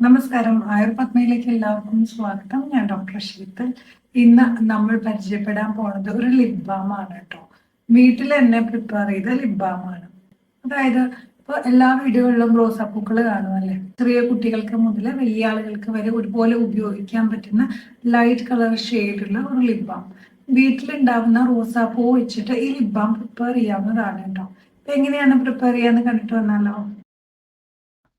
നമസ്കാരം. ആയുർപത്മയിലേക്ക് എല്ലാവർക്കും സ്വാഗതം. ഞാൻ ഡോക്ടർ ശീതൽ ഇന്ന് നമ്മൾ പരിചയപ്പെടാൻ പോണത് ഒരു ലിപ് ആണ് കേട്ടോ. വീട്ടിൽ തന്നെ പ്രിപ്പയർ ചെയ്ത ലിപ് ആണ്. അതായത് ഇപ്പൊ എല്ലാ വീടുകളിലും റോസാപ്പൂക്കൾ കാണുമല്ലേ ചെറിയ കുട്ടികൾക്ക് മുതൽ വലിയ ആളുകൾക്ക് വരെ ഒരുപോലെ ഉപയോഗിക്കാൻ പറ്റുന്ന ലൈറ്റ് കളർ ഷെയ്ഡുള്ള ഒരു ലിപ് ബാം വീട്ടിലുണ്ടാവുന്ന റോസാപ്പൂ വെച്ചിട്ട് ഈ ലിപ് ബാം പ്രിപ്പയർ ചെയ്യാവുന്നതാണ് കേട്ടോ. എങ്ങനെയാണ് പ്രിപ്പയർ ചെയ്യാന്ന് കണ്ടിട്ട് വന്നാലോ?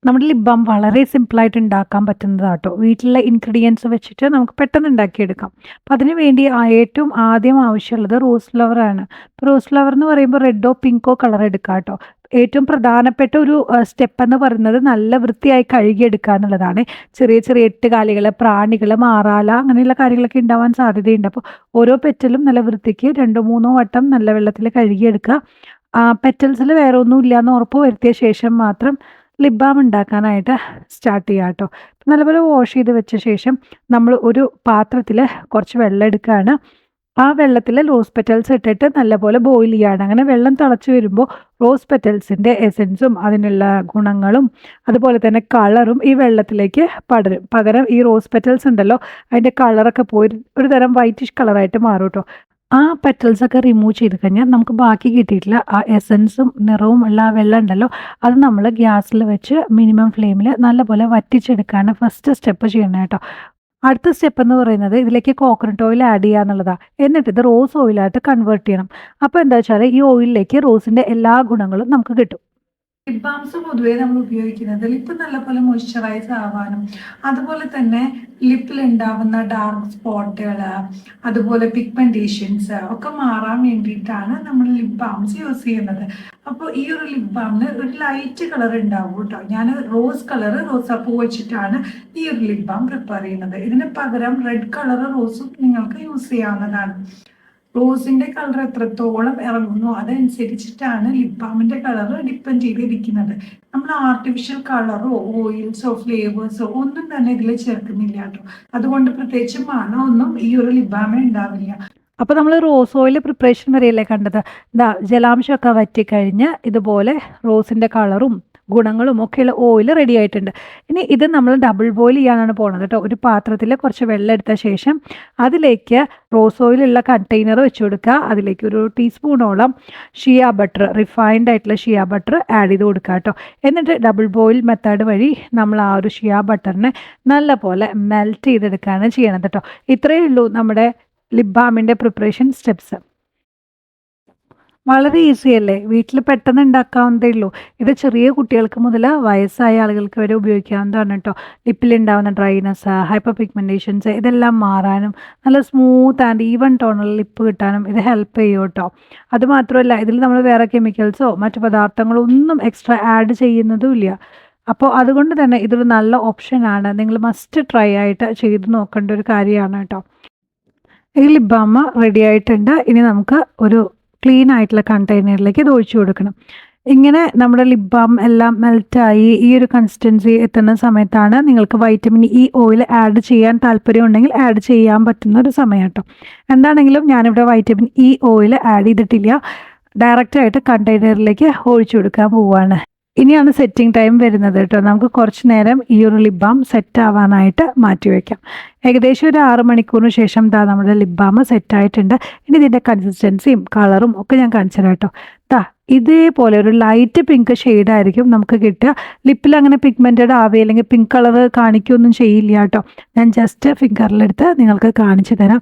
നമ്മുടെ ലിപ് ബാം വളരെ സിമ്പിളായിട്ട് ഉണ്ടാക്കാൻ പറ്റുന്നതാട്ടോ. വീട്ടിലെ ഇൻഗ്രീഡിയൻസ് വെച്ചിട്ട് നമുക്ക് പെട്ടെന്ന് ഉണ്ടാക്കിയെടുക്കാം. അപ്പം അതിന് വേണ്ടി ഏറ്റവും ആദ്യം ആവശ്യമുള്ളത് റോസ് ഫ്ലവർ ആണ്. റോസ് ഫ്ലവർ എന്ന് പറയുമ്പോൾ റെഡോ പിങ്കോ കളർ എടുക്കാം കേട്ടോ. ഏറ്റവും പ്രധാനപ്പെട്ട ഒരു സ്റ്റെപ്പ് എന്ന് പറയുന്നത് നല്ല വൃത്തിയായി കഴുകിയെടുക്കുക എന്നുള്ളതാണ്. ചെറിയ ചെറിയ എട്ടുകാലികൾ പ്രാണികൾ മാറാല അങ്ങനെയുള്ള കാര്യങ്ങളൊക്കെ ഉണ്ടാവാൻ സാധ്യതയുണ്ട്. അപ്പോൾ ഓരോ പെറ്റലും നല്ല വൃത്തിക്ക് രണ്ടോ മൂന്നോ വട്ടം നല്ല വെള്ളത്തിൽ കഴുകിയെടുക്കുക. പെറ്റൽസിൽ വേറെ ഒന്നും ഇല്ല എന്ന് ഉറപ്പ് വരുത്തിയ ശേഷം മാത്രം ലിപ് ബാം ഉണ്ടാക്കാനായിട്ട് സ്റ്റാർട്ട് ചെയ്യാം കേട്ടോ. നല്ലപോലെ വാഷ് ചെയ്ത് വെച്ച ശേഷം നമ്മൾ ഒരു പാത്രത്തിൽ കുറച്ച് വെള്ളം എടുക്കുകയാണ്. ആ വെള്ളത്തിൽ റോസ് പെറ്റൽസ് ഇട്ടിട്ട് നല്ലപോലെ ബോയിൽ ചെയ്യാണ് അങ്ങനെ വെള്ളം തിളച്ച് വരുമ്പോൾ റോസ് പെറ്റൽസിന്റെ എസൻസും അതിനുള്ള ഗുണങ്ങളും അതുപോലെ തന്നെ കളറും ഈ വെള്ളത്തിലേക്ക് പടരും. പകരം ഈ റോസ് പെറ്റൽസ് ഉണ്ടല്ലോ അതിന്റെ കളറൊക്കെ പോയി ഒരു തരം വൈറ്റിഷ് കളറായിട്ട് മാറും കേട്ടോ. ആ പെറ്റൽസ് ഒക്കെ റിമൂവ് ചെയ്ത് കഴിഞ്ഞാൽ നമുക്ക് ബാക്കി കിട്ടിയിട്ടില്ല. ആ എസൻസും നിറവും ഉള്ള ആ വെള്ളം ഉണ്ടല്ലോ അത് നമ്മൾ ഗ്യാസിൽ വെച്ച് മിനിമം ഫ്ലെയിമിൽ നല്ലപോലെ വറ്റിച്ചെടുക്കാണ് ഫസ്റ്റ് സ്റ്റെപ്പ് ചെയ്യണം കേട്ടോ. അടുത്ത സ്റ്റെപ്പ് എന്ന് പറയുന്നത് ഇതിലേക്ക് കോക്കനട്ട് ഓയിൽ ആഡ് ചെയ്യുക എന്നുള്ളതാണ് എന്നിട്ട് ഇത് റോസ് ഓയിലായിട്ട് കൺവേർട്ട് ചെയ്യണം. അപ്പോൾ എന്താ വെച്ചാൽ ഈ ഓയിലിലേക്ക് റോസിന്റെ എല്ലാ ഗുണങ്ങളും നമുക്ക് കിട്ടും. ലിപ് ബാംസ് പൊതുവേ നമ്മൾ ഉപയോഗിക്കുന്നത്. ലിപ്പ് നല്ലപോലെ മോയ്സ്ചറൈസ് ആവാനും അതുപോലെ തന്നെ ലിപ്പിൽ ഉണ്ടാവുന്ന ഡാർക്ക് സ്പോട്ടുകൾ അതുപോലെ പിഗ്മെന്റേഷൻസ് ഒക്കെ മാറാൻ വേണ്ടിയിട്ടാണ് നമ്മൾ ലിപ് ബാംസ് യൂസ് ചെയ്യുന്നത്. അപ്പോൾ ഈ ഒരു ലിപ് ബാമിന് ഒരു ലൈറ്റ് കളർ ഉണ്ടാവും കേട്ടോ. ഞാൻ റോസ് കളർ റോസാപ്പൂ വെച്ചിട്ടാണ് ഈ ഒരു ലിപ് ബാം പ്രിപ്പയർ ചെയ്യുന്നത്. ഇതിന് പകരം റെഡ് കളർ റോസും നിങ്ങൾക്ക് യൂസ് ചെയ്യാവുന്നതാണ്. റോസിന്റെ കളർ എത്രത്തോളം ഇറങ്ങുന്നു അതനുസരിച്ചിട്ടാണ് ലിപ് ബാമിന്റെ കളർ ഡിപ്പെൻഡ് ചെയ്തിരിക്കുന്നത്. നമ്മൾ ആർട്ടിഫിഷ്യൽ കളറോ ഓയിൽസോ ഫ്ലേവേഴ്സോ ഒന്നും തന്നെ ഇതിൽ ചേർക്കുന്നില്ല കേട്ടോ. അതുകൊണ്ട് പ്രത്യേകിച്ച് മണമൊന്നും ഈ ഒരു ലിപ് ഉണ്ടാവില്ല. അപ്പോൾ നമ്മൾ റോസ് ഓയിൽ പ്രിപ്പറേഷൻ വരെയല്ലേ കണ്ടത്? ഇതാ ജലാംശമൊക്കെ വറ്റിക്കഴിഞ്ഞ് ഇതുപോലെ റോസിന്റെ കളറും ഗുണങ്ങളും ഒക്കെയുള്ള ഓയിൽ റെഡി ആയിട്ടുണ്ട്. ഇനി ഇത് നമ്മൾ ഡബിൾ ബോയിൽ ചെയ്യാനാണ് പോകുന്നത് കേട്ടോ ഒരു പാത്രത്തിൽ കുറച്ച് വെള്ളം എടുത്ത ശേഷം അതിലേക്ക് റോസ് ഓയിലുള്ള കണ്ടെയ്നർ വെച്ച് കൊടുക്കുക. അതിലേക്ക് ഒരു ടീസ്പൂണോളം ഷിയ ബട്ടർ റിഫൈൻഡ് ആയിട്ടുള്ള ഷിയ ബട്ടർ ആഡ് ചെയ്ത് കൊടുക്കുക കേട്ടോ എന്നിട്ട് ഡബിൾ ബോയിൽ മെത്തേഡ് വഴി നമ്മൾ ആ ഒരു ഷിയ ബട്ടറിനെ നല്ല പോലെ മെൽറ്റ് ചെയ്തെടുക്കുകയാണ് ചെയ്യണത് കേട്ടോ ഇത്രയേ ഉള്ളൂ നമ്മുടെ ലിപ് ബാമിന്റെ പ്രിപ്പറേഷൻ സ്റ്റെപ്സ് വളരെ ഈസി അല്ലേ? വീട്ടിൽ പെട്ടെന്ന് ഉണ്ടാക്കാവുന്നതേ ഉള്ളൂ. ഇത് ചെറിയ കുട്ടികൾക്ക് മുതൽ വയസ്സായ ആളുകൾക്ക് വരെ ഉപയോഗിക്കാവുന്നതാണ് കേട്ടോ ലിപ്പിലുണ്ടാവുന്ന ഡ്രൈനസ് ഹൈപ്പർ പിഗ്മെന്റേഷൻസ് ഇതെല്ലാം മാറാനും നല്ല smooth and even tonal lip കിട്ടാനും ഇത് ഹെൽപ്പ് ചെയ്യും കേട്ടോ അതുമാത്രമല്ല ഇതിൽ നമ്മൾ വേറെ കെമിക്കൽസോ മറ്റു പദാർത്ഥങ്ങളോ ഒന്നും എക്സ്ട്രാ ആഡ് ചെയ്യുന്നതും ഇല്ല. അപ്പോൾ അതുകൊണ്ട് തന്നെ ഇതൊരു നല്ല ഓപ്ഷനാണ് നിങ്ങൾ മസ്റ്റ് ട്രൈ ആയിട്ട് ചെയ്ത് നോക്കേണ്ട ഒരു കാര്യമാണ് കേട്ടോ ഈ ബാം റെഡി ആയിട്ടുണ്ട്. ഇനി നമുക്ക് ഒരു ക്ലീൻ ആയിട്ടുള്ള കണ്ടെയ്നറിലേക്ക് ഇത് ഒഴിച്ചു കൊടുക്കണം. ഇങ്ങനെ നമ്മുടെ ലിപ് ബാം എല്ലാം മെൽറ്റായി ഈ ഒരു കൺസിസ്റ്റൻസി എത്തുന്ന സമയത്താണ് നിങ്ങൾക്ക് വൈറ്റമിൻ ഇ ഓയിൽ ആഡ് ചെയ്യാൻ താല്പര്യം ഉണ്ടെങ്കിൽ ആഡ് ചെയ്യാൻ പറ്റുന്ന ഒരു സമയം കേട്ടോ. എന്താണെങ്കിലും ഞാനിവിടെ വൈറ്റമിൻ ഇ ഓയിൽ ആഡ് ചെയ്തിട്ടില്ല. ഡയറക്റ്റായിട്ട് കണ്ടെയ്നറിലേക്ക് ഒഴിച്ചു കൊടുക്കാൻ പോവുകയാണ് ഇനിയാണ് സെറ്റിംഗ് ടൈം വരുന്നത് കേട്ടോ. നമുക്ക് കുറച്ച് നേരം ഈ ഒരു ലിപ് ബാം സെറ്റ് ആവാനായിട്ട് മാറ്റി വയ്ക്കാം ഏകദേശം ഒരു ആറ് മണിക്കൂറിന് ശേഷം ദാ നമ്മുടെ ലിപ് ബാം സെറ്റ് ആയിട്ടുണ്ട്. ഇനി ഇതിന്റെ കൺസിസ്റ്റൻസിയും കളറും ഒക്കെ ഞാൻ കാണിച്ചു തരാം കേട്ടോ. ദാ ഇതേപോലെ ഒരു ലൈറ്റ് പിങ്ക് ആയിരിക്കും നമുക്ക് കിട്ടുക. ലിപ്പിൽ അങ്ങനെ പിഗ്മെന്റഡ് ആവുക അല്ലെങ്കിൽ പിങ്ക് കളർ കാണിക്കുകയൊന്നും ചെയ്യില്ല കേട്ടോ. ഞാൻ ജസ്റ്റ് ഫിംഗറിലെടുത്ത് നിങ്ങൾക്ക് കാണിച്ചു തരാം.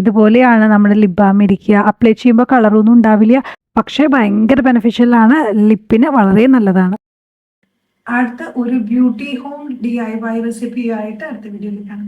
ഇതുപോലെയാണ് നമ്മുടെ ലിപ് ബാം ഇരിക്കുക. അപ്ലൈ ചെയ്യുമ്പോൾ കളറൊന്നും ഉണ്ടാവില്ല. പക്ഷേ ഭയങ്കര ബെനിഫിഷ്യലാണ് ലിപ്പിന് വളരെ നല്ലതാണ്. അടുത്ത ഒരു beauty home D I Y recipe ആയിട്ട് അടുത്ത വീഡിയോയിൽ കാണാം.